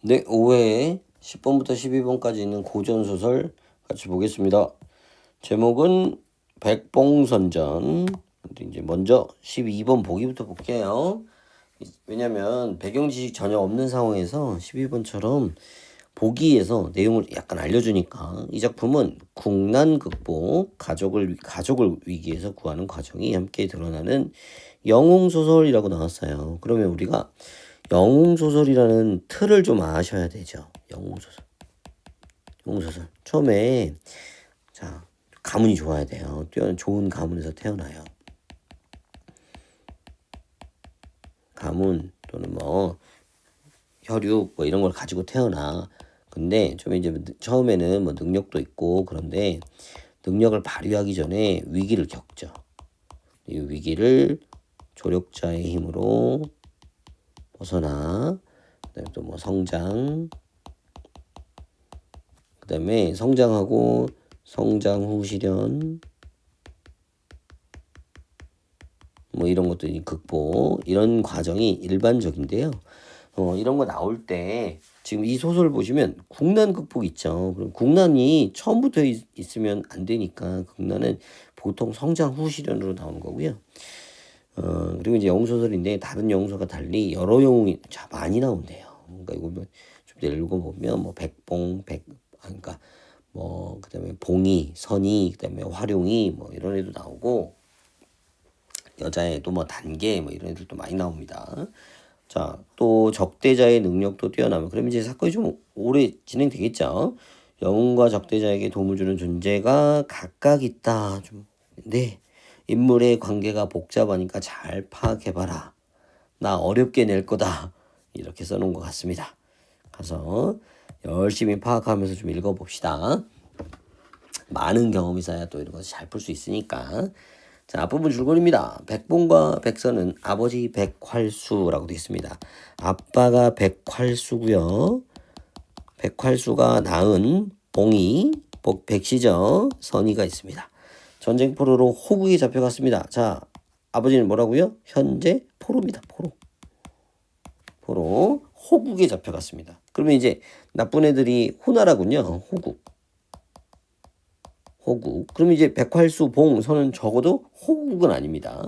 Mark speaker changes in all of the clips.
Speaker 1: 네, 5회 10번부터 12번까지 있는 고전 소설 같이 보겠습니다. 제목은 백봉선전. 이제 먼저 12번 보기부터 볼게요. 왜냐면 배경 지식 전혀 없는 상황에서 12번처럼 보기에서 내용을 약간 알려주니까 이 작품은 국난 극복, 가족을 가족을 위기에서 구하는 과정이 함께 드러나는 영웅 소설이라고 나왔어요. 그러면 우리가 영웅 소설이라는 틀을 좀 아셔야 되죠. 영웅 소설. 영웅 소설. 처음에 자 가문이 좋아야 돼요. 뛰어난 좋은 가문에서 태어나요. 가문 또는 뭐 혈육 뭐 이런 걸 가지고 태어나. 근데 좀 이제 처음에는 뭐 능력도 있고 그런데 능력을 발휘하기 전에 위기를 겪죠. 이 위기를 조력자의 힘으로 벗어나 그다음에 또 뭐 성장 그다음에 성장하고 성장 후 실현 뭐 이런 것들이 극복 이런 과정이 일반적인데요. 어, 이런 거 나올 때 지금 이 소설 보시면 국난 극복 있죠. 그럼 국난이 처음부터 있, 있으면 안 되니까 국난은 보통 성장 후 실현으로 나오는 거고요. 어, 그리고 이제 영웅소설인데 다른 영웅소가 달리 여러 영웅이 자 많이 나온대요. 그러니까 이거 뭐좀 읽어보면 뭐 백봉, 백, 아, 그러니까 뭐 그다음에 봉이, 선이, 그다음에 활용이 뭐 이런 애도 나오고 여자애도 뭐 단계 뭐 이런 애들도 많이 나옵니다. 자, 또 적대자의 능력도 뛰어나면 그러면 이제 사건이 좀 오래 진행되겠죠. 영웅과 적대자에게 도움을 주는 존재가 각각 있다. 좀 네. 인물의 관계가 복잡하니까 잘 파악해봐라. 나 어렵게 낼 거다. 이렇게 써놓은 것 같습니다. 가서 열심히 파악하면서 좀 읽어봅시다. 많은 경험이 있어야 또 이런 것을 잘 풀 수 있으니까. 자, 앞부분 줄거리입니다. 백봉과 백선은 아버지 백활수라고 되어 있습니다. 아빠가 백활수고요. 백활수가 낳은 봉이, 백시저, 선이가 있습니다. 전쟁 포로로 호국에 잡혀갔습니다. 자, 아버지는 뭐라고요? 현재 포로입니다. 포로. 포로 호국에 잡혀갔습니다. 그러면 이제 나쁜 애들이 호나라군요. 호국. 호국. 그럼 이제 백활수 봉 선은 적어도 호국은 아닙니다.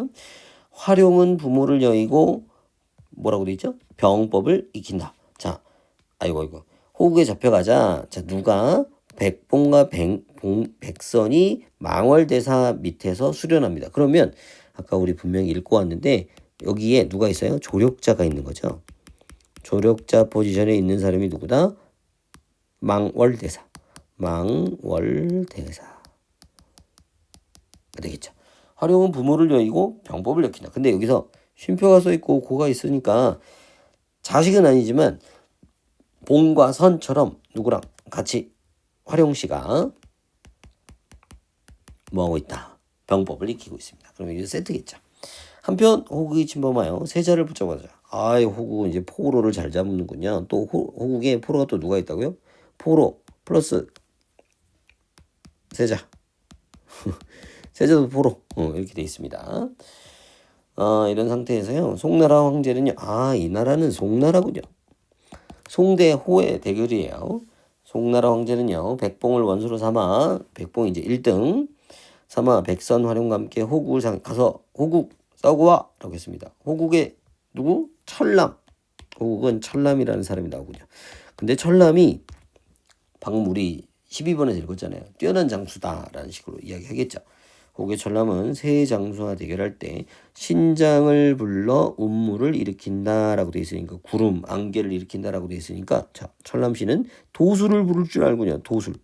Speaker 1: 활용은 부모를 여의고 뭐라고 돼 있죠? 병법을 익힌다. 자, 아이고 아이고. 호국에 잡혀가자. 자, 누가 백봉과 백, 봉, 백선이 망월대사 밑에서 수련합니다. 그러면 아까 우리 분명히 읽고 왔는데 여기에 누가 있어요? 조력자가 있는 거죠. 조력자 포지션에 있는 사람이 누구다? 망월대사. 망월대사. 되겠죠. 활용은 부모를 여의고 병법을 역힌다. 근데 여기서 쉼표가 써 있고 고가 있으니까 자식은 아니지만 봉과 선처럼 누구랑 같이 활용 씨가 뭐하고 있다. 병법을 익히고 있습니다. 그러면 이게 세트겠죠. 한편 호국이 침범하여 세자를 붙잡아자. 아이 호국은 이제 포로를 잘 잡는군요. 또 호, 호국에 포로가 또 누가 있다고요? 포로 플러스 세자. 세자도 포로 어, 이렇게 돼 있습니다. 어, 이런 상태에서요. 송나라 황제는요. 아, 이 나라는 송나라군요. 송대 호의 대결이에요. 송나라 황제는요. 백봉을 원수로 삼아 백봉이 이제 1등 삼아 백선 활용과 함께 호국을 상 가서 호국 싸고 와라고 했습니다. 호국의 누구? 철남. 호국은 철남이라는 사람이 나오군요. 근데 철남이 방금 우리 12번에서 읽었잖아요. 뛰어난 장수다라는 식으로 이야기하겠죠. 호국의 철남은 새 장수와 대결할 때 신장을 불러 운무를 일으킨다라고 돼 있으니까 구름, 안개를 일으킨다라고 돼 있으니까 자 철남 씨는 도수를 부를 줄 알군요. 도술,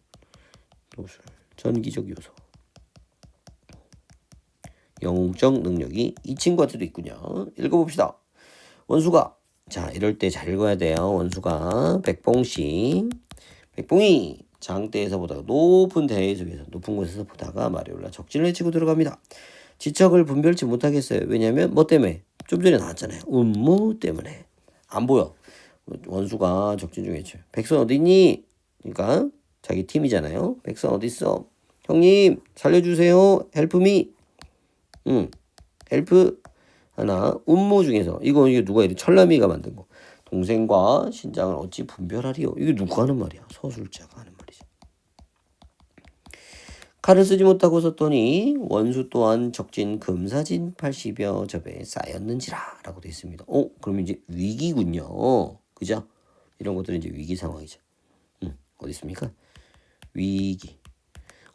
Speaker 1: 도술, 전기적 요소, 영웅적 능력이 이 친구한테도 있군요. 읽어봅시다. 원수가 자 이럴 때 잘 읽어야 돼요. 원수가 백봉씨, 백봉이 장대에서 보다가 높은 대회 속에서 높은 곳에서 보다가 말이 올라 적진을 해치고 들어갑니다. 지척을 분별치 못하겠어요. 왜냐하면 뭐 때문에 좀 전에 나왔잖아요. 음무 때문에 안 보여. 원수가 적진 중에 죠 백선 어디 있니? 그러니까 자기 팀이잖아요. 백선 어디 있어? 형님 살려주세요. 헬프미. 응. 헬프 하나 음모 중에서 이거 이거 누가 이래 철남이가 만든 거. 동생과 신장을 어찌 분별하리요? 이게 누가 하는 말이야? 서술자가 하는 말이죠. 칼을 쓰지 못하고 썼더니 원수 또한 적진 금사진 80여 접에 쌓였는지라 라고 되어 있습니다. 어? 그럼 이제 위기군요. 그죠? 이런 것들은 이제 위기 상황이죠. 음, 어디 있습니까? 위기.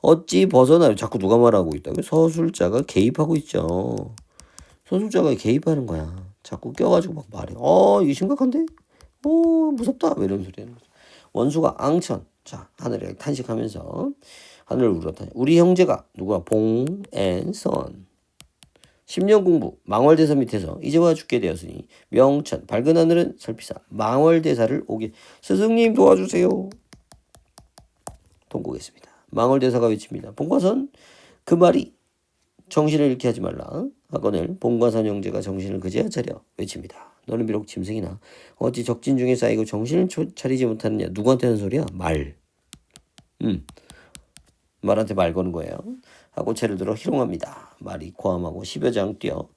Speaker 1: 어찌 벗어나요? 자꾸 누가 말하고 있다고? 서술자가 개입하고 있죠. 서술자가 개입하는 거야. 자꾸 껴가지고 막 말해. 어, 이게 심각한데? 어, 무섭다. 뭐 이런 소리 하는 거죠. 원수가 앙천. 자, 하늘에 탄식하면서 하늘을 울었다. 우리 형제가 누가 봉, 앤, 선. 10년 공부 망월대사 밑에서 이제와 죽게 되었으니 명천 밝은 하늘은 설피사 망월대사를 오게 스승님 도와주세요. 통곡했습니다. 망월대사가 외칩니다. 봉과선 그 말이 정신을 잃게 하지 말라. 하거늘 봉과선 형제가 정신을 그제야 차려 외칩니다. 너는 비록 짐승이나 어찌 적진 중에 쌓이고 정신을 초- 차리지 못하느냐. 누구한테 하는 소리야? 말. 음. 말한테 말 거는 거예요. 하고 채를 들어 희롱합니다. 말이 고함하고 10여 장 뛰어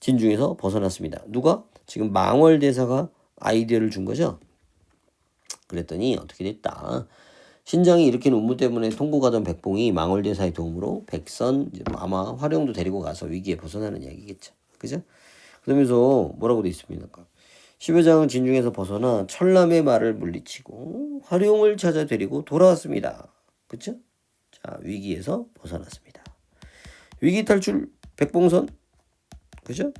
Speaker 1: 진중에서 벗어났습니다. 누가? 지금 망월대사가 아이디어를 준 거죠. 그랬더니 어떻게 됐다. 신장이 일으킨 운무 때문에 통곡하던 백봉이 망월대사의 도움으로 백선 아마 활용도 데리고 가서 위기에 벗어나는 이야기겠죠. 그죠? 그러면서 뭐라고 돼 있습니까? 10여 장은 진중에서 벗어나 철남의 말을 물리치고 활용을 찾아 데리고 돌아왔습니다. 그쵸? 자, 위기에서 벗어났습니다. 위기 탈출 백봉선 그죠?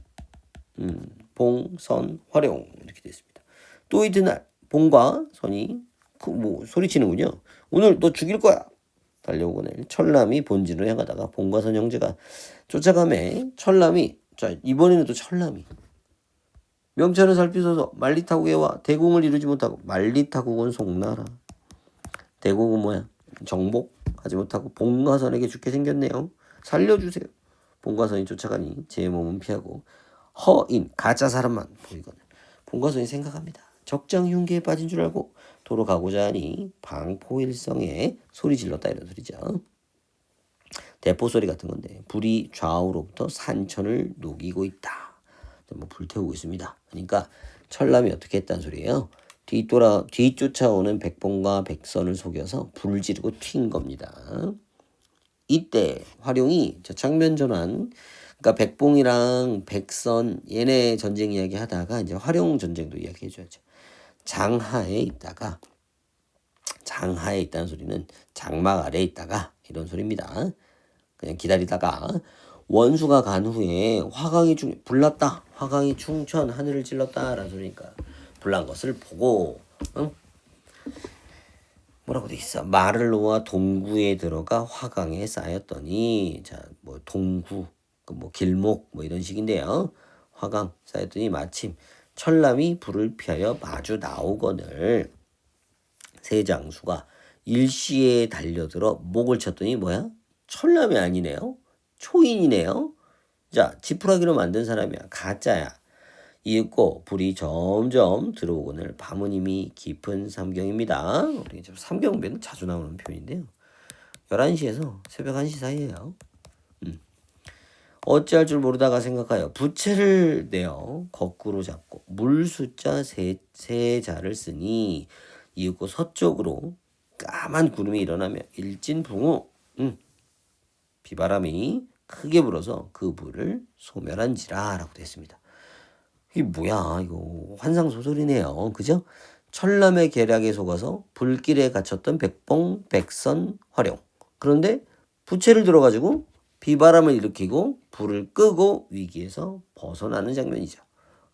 Speaker 1: 음, 봉선 활용 이렇게 됐습니다. 또 이튿날 봉과 선이 그 뭐 소리치는군요. 오늘 너 죽일 거야. 달려오고는 철남이 본진으로 향하다가 봉과 선 형제가 쫓아가매 철남이 자 이번에는 또 철남이. 명찰을 살피소서 만리타국에와 대궁을 이루지 못하고 만리타국은 송나라. 대국은 뭐야? 정복하지 못하고 봉과선에게 죽게 생겼네요. 살려주세요. 봉과선이 쫓아가니 제 몸은 피하고 허인 가짜 사람만 보이거든 봉과선이 생각합니다. 적장 흉계에 빠진 줄 알고 도로 가고자 하니 방포일성에 소리 질렀다 이런 소리죠 대포 소리 같은 건데 불이 좌우로부터 산천을 녹이고 있다. 뭐 불태우고 있습니다. 그러니까 철남이 어떻게 했다는 소리예요? 뒤돌아 뒤쫓아오는 백봉과 백선을 속여서 불을 지르고 튄 겁니다. 이때 활용이 저 장면 전환 그러니까 백봉이랑 백선 얘네 전쟁 이야기 하다가 이제 활용 전쟁도 이야기해 줘야죠. 장하에 있다가 장하에 있다는 소리는 장막 아래에 있다가 이런 소리입니다. 그냥 기다리다가 원수가 간 후에 화강이 중 불났다. 화강이 충천 하늘을 찔렀다라는 소리니까 불난 것을 보고 응? 뭐라고 돼 있어? 말을 놓아 동구에 들어가 화강에 쌓였더니 자뭐 동구 그뭐 길목 뭐 이런 식인데요. 화강 쌓였더니 마침 철남이 불을 피하여 마주 나오거늘 세 장수가 일시에 달려들어 목을 쳤더니 뭐야? 철남이 아니네요. 초인이네요. 자, 지푸라기로 만든 사람이야. 가짜야. 이윽고 불이 점점 들어오거늘 밤은 이미 깊은 삼경입니다. 우리 삼경배는 자주 나오는 표현인데요. 11시에서 새벽 1시 사이에요. 음. 어찌할 줄 모르다가 생각하여 부채를 내어 거꾸로 잡고 물 숫자 세, 세 자를 쓰니 이윽고 서쪽으로 까만 구름이 일어나며 일진붕우 음, 비바람이 크게 불어서 그 불을 소멸한지라 라고 됐습니다. 이게 뭐야 이거 환상 소설이네요. 그죠? 철남의 계략에 속아서 불길에 갇혔던 백봉 백선 활용. 그런데 부채를 들어가지고 비바람을 일으키고 불을 끄고 위기에서 벗어나는 장면이죠.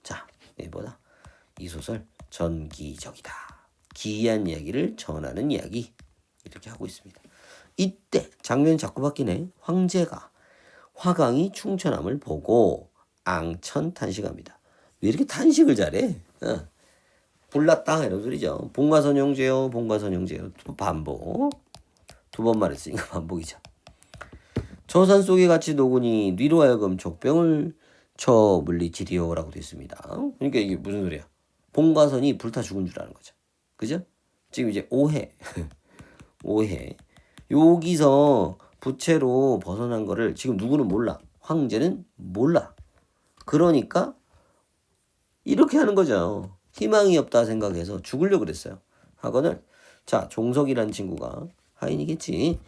Speaker 1: 자, 이보다 이 소설 전기적이다. 기이한 이야기를 전하는 이야기 이렇게 하고 있습니다. 이때 장면이 자꾸 바뀌네. 황제가 화강이 충천함을 보고 앙천 탄식합니다. 왜 이렇게 탄식을 잘해? 어. 불났다 이런 소리죠. 봉과선 형제요, 봉과선 형제요. 또 반복. 두 번 말했으니까 반복이죠. 저산 속에 같이 녹으니 뉘로 하여금 족병을 쳐 물리치리요라고 되어 있습니다. 그러니까 이게 무슨 소리야? 봉과선이 불타 죽은 줄 아는 거죠. 그죠? 지금 이제 오해. 오해. 여기서 부채로 벗어난 거를 지금 누구는 몰라. 황제는 몰라. 그러니까 이렇게 하는 거죠. 희망이 없다 생각해서 죽으려고 그랬어요. 하거늘 자 종석이라는 친구가 하인이겠지.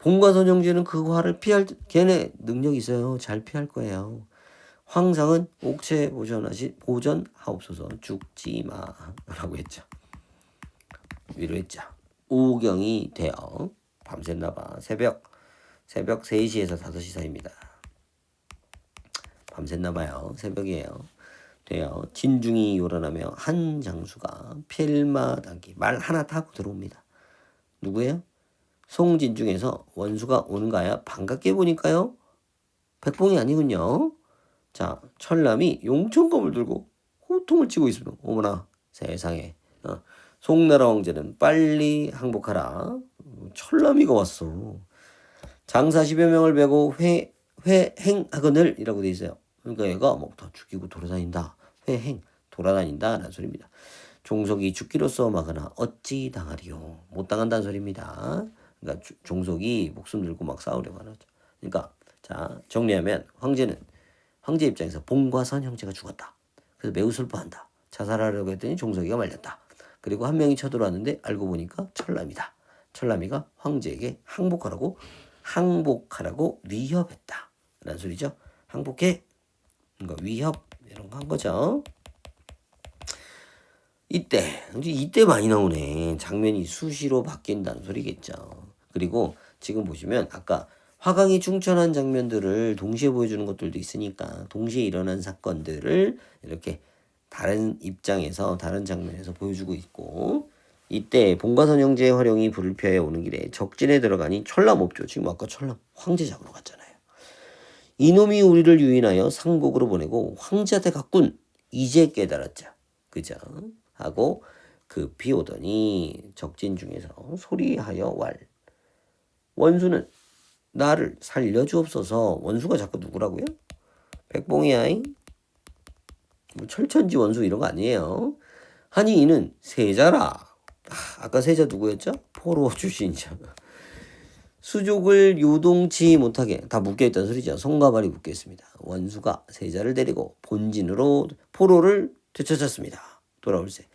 Speaker 1: 본과선 형제는 그 화를 피할 걔네 능력 있어요. 잘 피할 거예요. 황상은 옥체 보전하시 보전하옵소서 죽지 마라고 했죠. 위로했죠. 오경이 되어 밤샜나봐. 새벽 새벽 3시에서 5시 사이입니다. 밤샜나봐요. 새벽이에요. 되어 진중이 요란하며 한 장수가 필마당기 말 하나 타고 들어옵니다. 누구예요? 송진 중에서 원수가 오는가야 반갑게 보니까요. 백봉이 아니군요. 자, 철남이 용천검을 들고 호통을 치고 있습니다. 어머나 세상에. 어, 송나라 왕제는 빨리 항복하라. 철남이가 왔어. 장사 10여 명을 베고 회, 회행하거늘이라고 돼 있어요. 그러니까 얘가 뭐다 죽이고 돌아다닌다. 회행, 돌아다닌다. 라는 소리입니다. 종속이 죽기로써 막으나 어찌 당하리요. 못 당한다는 소리입니다. 그러니까 주- 종속이 목숨 들고 막 싸우려고 하는 거죠. 그러니까 자 정리하면 황제는 황제 입장에서 봉과선 형제가 죽었다. 그래서 매우 슬퍼한다. 자살하려고 했더니 종석이가 말렸다. 그리고 한 명이 쳐들어왔는데 알고 보니까 철남이다. 철남이가 황제에게 항복하라고 항복하라고 위협했다. 라는 소리죠. 항복해. 그러니까 위협 이런 거 한 거죠. 이때 이제 이때 많이 나오네 장면이 수시로 바뀐다는 소리겠죠 그리고 지금 보시면 아까 화강이 충천한 장면들을 동시에 보여주는 것들도 있으니까 동시에 일어난 사건들을 이렇게 다른 입장에서 다른 장면에서 보여주고 있고 이때 봉과선 형제의 활용이 불패에 오는 길에 적진에 들어가니 철람 없죠. 지금 아까 철람 황제 잡으러 갔잖아요. 이놈이 우리를 유인하여 상복으로 보내고 황제한테 갔군 이제 깨달았자. 그죠? 하고 급히 오더니 적진 중에서 소리하여 왈 원수는 나를 살려주옵소서 원수가 자꾸 누구라고요? 백봉이야이 뭐 철천지 원수 이런 거 아니에요 하니 이는 세자라 아, 아까 세자 누구였죠? 포로 출신이죠 수족을 요동치 못하게 다 묶여있던 소리죠. 손과 발이 묶여있습니다. 원수가 세자를 데리고 본진으로 포로를 되찾았습니다. 돌아올세.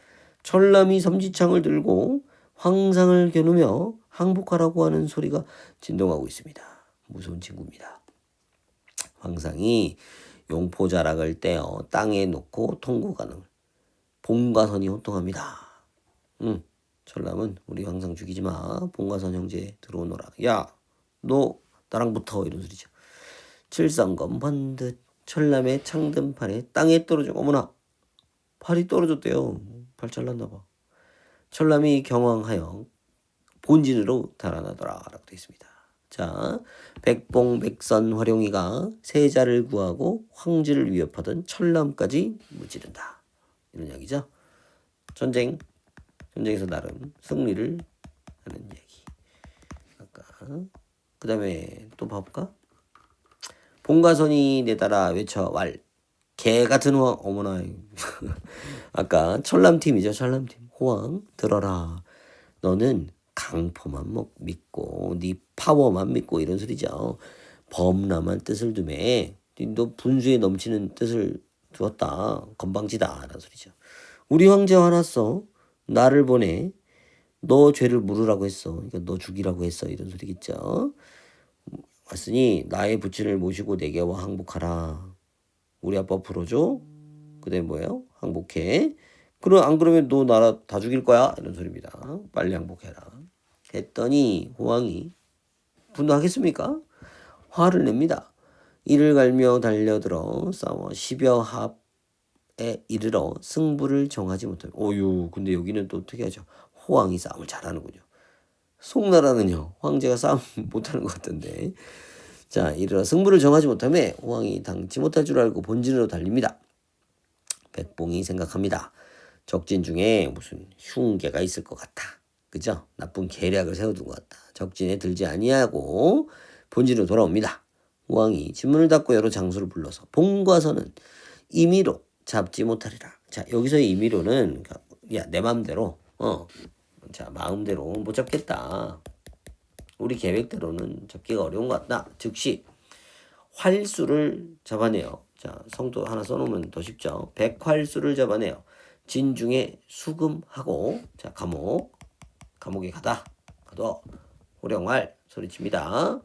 Speaker 1: 철남이 섬지창을 들고 황상을 겨누며 항복하라고 하는 소리가 진동하고 있습니다. 무서운 친구입니다. 황상이 용포 자락을 떼어 땅에 놓고 통고 가능. 봉과선이 호통합니다. 응. 철남은 우리 황상 죽이지 마. 봉과선 형제 들어오너라. 야, 너 나랑 붙어 이런 소리죠. 칠성검 번듯 철남의 창든 팔에 땅에 떨어져 어머나 팔이 떨어졌대요. 팔 잘랐나 봐. 철남이 경황하여 본진으로 달아나더라라고 되어 있습니다. 자, 백봉 백선 활용이가 세자를 구하고 황제를 위협하던 철남까지 무찌른다. 이런 이야기죠. 전쟁 전쟁에서 나름 승리를 하는 얘기. 아까 그 다음에 또 봐볼까? 봉가선이 내따라 외쳐 왈. 개 같은 호황 어머나 아까 철남팀이죠 철남팀 호황 들어라 너는 강포만 먹 믿고 네 파워만 믿고 이런 소리죠. 범람한 뜻을 두매 너 분수에 넘치는 뜻을 두었다. 건방지다. 라는 소리죠. 우리 황제 화났어. 나를 보내. 너 죄를 물으라고 했어. 그러니까 너 죽이라고 했어. 이런 소리겠죠. 왔으니 나의 부친을 모시고 내게와 항복하라. 우리 아빠 풀어줘 그다음에 뭐예요? 항복해. 그럼 안 그러면 너 나라 다 죽일 거야? 이런 소리입니다. 빨리 항복해라 했더니 호왕이 분노하겠습니까? 화를 냅니다. 이를 갈며 달려들어 싸워 십여 합에 이르러 승부를 정하지 못하며 오유 근데 여기는 또 특이하죠? 호왕이 싸움을 잘하는군요. 송나라는요 황제가 싸움 못하는 것 같던데. 자 이르러 승부를 정하지 못하며 호왕이 당치 못할 줄 알고 본진으로 달립니다. 백봉이 생각합니다. 적진 중에 무슨 흉계가 있을 것 같아 그죠 나쁜 계략을 세워둔 것 같다 적진에 들지 아니하고 본진으로 돌아옵니다 호왕이 진문을 닫고 여러 장수를 불러서 봉과선은 임의로 잡지 못하리라 자 여기서의 임의로는 야 내 마음대로 어 자 마음대로 못 잡겠다. 우리 계획대로는 잡기가 어려운 것 같다. 즉시 활수를 잡아내요. 자 성도 하나 써놓으면 더 쉽죠. 백활수를 잡아내요. 진중에 수금하고 자 감옥 감옥에 가다 가도 호령활 소리칩니다.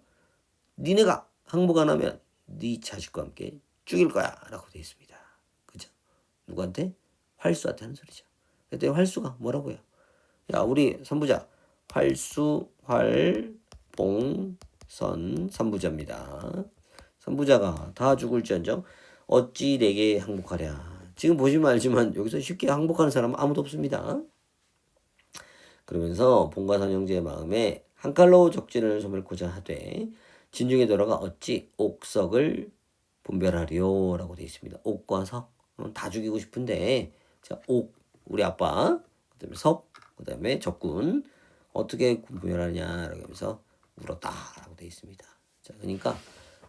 Speaker 1: 니네가 항복 안 하면 네 자식과 함께 죽일 거야 라고 되어 있습니다. 그죠? 누구한테? 활수한테 하는 소리죠. 그때 활수가 뭐라고요? 야 우리 선부자 활수 활봉 선 선부자입니다. 선부자가 다 죽을지언정 어찌 내게 항복하랴. 지금 보시면 알지만 여기서 쉽게 항복하는 사람은 아무도 없습니다. 그러면서 봉과선 형제의 마음에 한 칼로 적진을 소멸코자 하되 진중에 돌아가 어찌 옥석을 분별하리오라고 되어 있습니다. 옥과 석 어, 다 죽이고 싶은데 자 옥 우리 아빠 그다음에 석 그다음에 적군 어떻게 분별하냐라고 하면서 물었다라고 되어 있습니다. 자 그러니까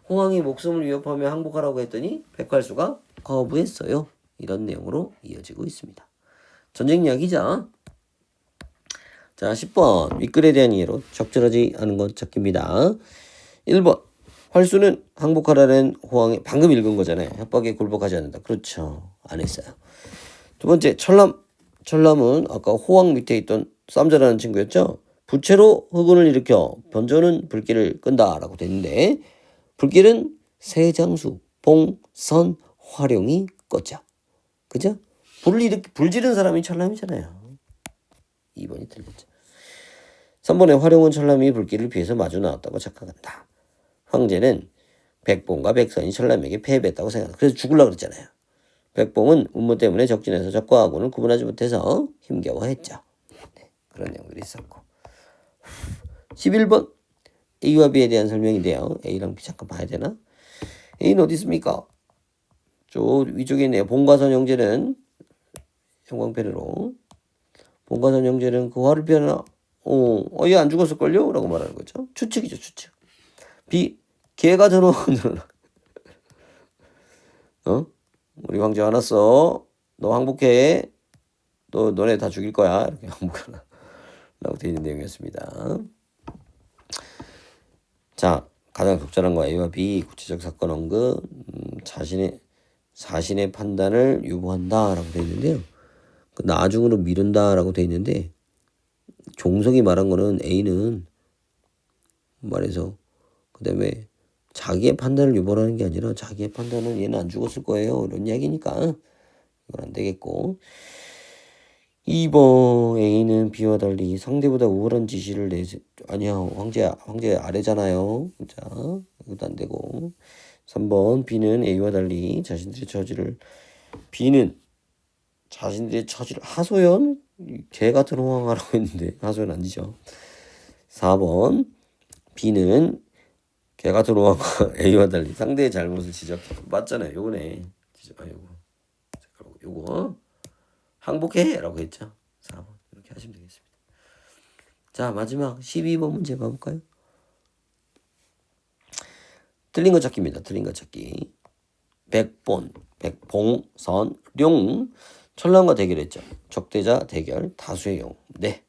Speaker 1: 호황이 목숨을 위협하며 항복하라고 했더니 백활수가 거부했어요. 이런 내용으로 이어지고 있습니다. 전쟁 이야기죠. 자, 10번. 윗글에 대한 이해로 적절하지 않은 것 찾기입니다. 1번. 활수는 항복하라는 호황이 방금 읽은 거잖아요. 협박에 굴복하지 않는다. 그렇죠. 안 했어요. 두 번째, 철남. 철남은 아까 호황 밑에 있던 쌈자라는 친구였죠. 부채로 흑운을 일으켜 변조는 불길을 끈다라고 됐는데 불길은 세장수, 봉, 선, 활용이 껐죠. 그죠? 불을 이렇게 불 지른 사람이 철남이잖아요. 2번이 틀렸죠. 3번에 활용은 철남이 불길을 피해서 마주 나왔다고 착각한다. 황제는 백봉과 백선이 철남에게 패배했다고 생각한다. 그래서 죽으려고 그랬잖아요. 백봉은 운무 때문에 적진에서 적과 아군을 구분하지 못해서 힘겨워했죠. 네, 그런 내용들이 있었고. 11번 A와 B에 대한 설명인데요. A랑 B 잠깐 봐야 되나? A는 어디 있습니까? 저 위쪽에 있네요. 봉과선 형제는 형광펜으로 봉과선 형제는 그 화를 피하나 어, 어, 얘 안 죽었을걸요? 라고 말하는 거죠. 추측이죠, 추측. B, 개가 들어오는, 어? 우리 황제 화났어. 너 항복해. 너, 너네 다 죽일 거야. 이렇게 항복하라. 라고 되어 있는 내용이었습니다. 자, 가장 적절한 거 A와 B, 구체적 사건 언급, 음, 자신의, 자신의 판단을 유보한다. 라고 되어 있는데요. 그 나중으로 미룬다. 라고 되어 있는데, 종석이 말한 거는 A는 말해서 그 다음에 자기의 판단을 유발하는 게 아니라 자기의 판단은 얘는 안 죽었을 거예요. 이런 이야기니까 이건 안 되겠고. 2번 A는 B와 달리 상대보다 우월한 지시를 내 아니야 황제 황제 아래잖아요. 자 이것도 안 되고. 3번 B는 A와 달리 자신들의 처지를 B는 자신들의 처지를 하소연 개 같은 호황하라고 했는데 하소연 아니죠. 4번 B는 개 같은 호황과 A와 달리 상대의 잘못을 지적해. 맞잖아요. 요거네. 지적, 아, 요거. 잠깐만, 요거. 항복해라고 했죠. 4번. 이렇게 하시면 되겠습니다. 자, 마지막 12번 문제 봐볼까요? 틀린 거 찾기입니다. 틀린 거 찾기. 백본, 백봉 선, 룡. 철남과 대결했죠. 적대자 대결 다수의 용. 네.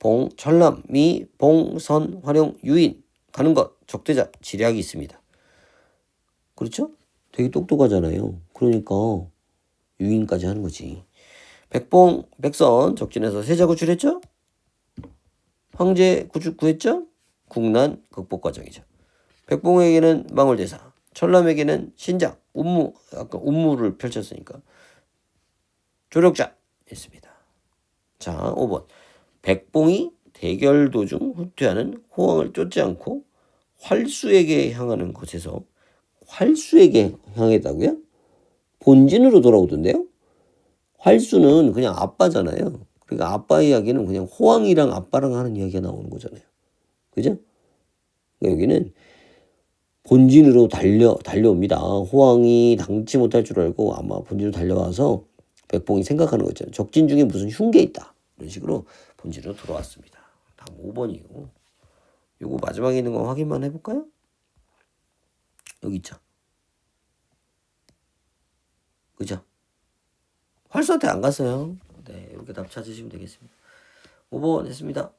Speaker 1: 봉 철남 미 봉 선 활용 유인 가는 것 적대자 지략이 있습니다. 그렇죠? 되게 똑똑하잖아요. 그러니까 유인까지 하는 거지. 백봉 백선 적진에서 세자 구출했죠? 황제 구출 구했죠? 국난 극복 과정이죠. 백봉에게는 망월대사, 철남에게는 신장, 운무 아까 운무를 펼쳤으니까 조력자 있습니다. 자, 5번. 백봉이 대결 도중 후퇴하는 호황을 쫓지 않고 활수에게 향하는 곳에서 활수에게 향했다고요? 본진으로 돌아오던데요? 활수는 그냥 아빠잖아요. 그러니까 아빠 이야기는 그냥 호황이랑 아빠랑 하는 이야기가 나오는 거잖아요. 그죠? 그러니까 여기는 본진으로 달려 달려옵니다. 호황이 당치 못할 줄 알고 아마 본진으로 달려와서 백봉이 생각하는 거 있잖아요. 적진 중에 무슨 흉계 있다. 이런 식으로 본질로 돌아왔습니다. 다음 5번이고. 요거 마지막에 있는 거 확인만 해볼까요? 여기 있죠. 그죠? 활수한테 안 갔어요. 네, 이렇게 답 찾으시면 되겠습니다. 5번 했습니다.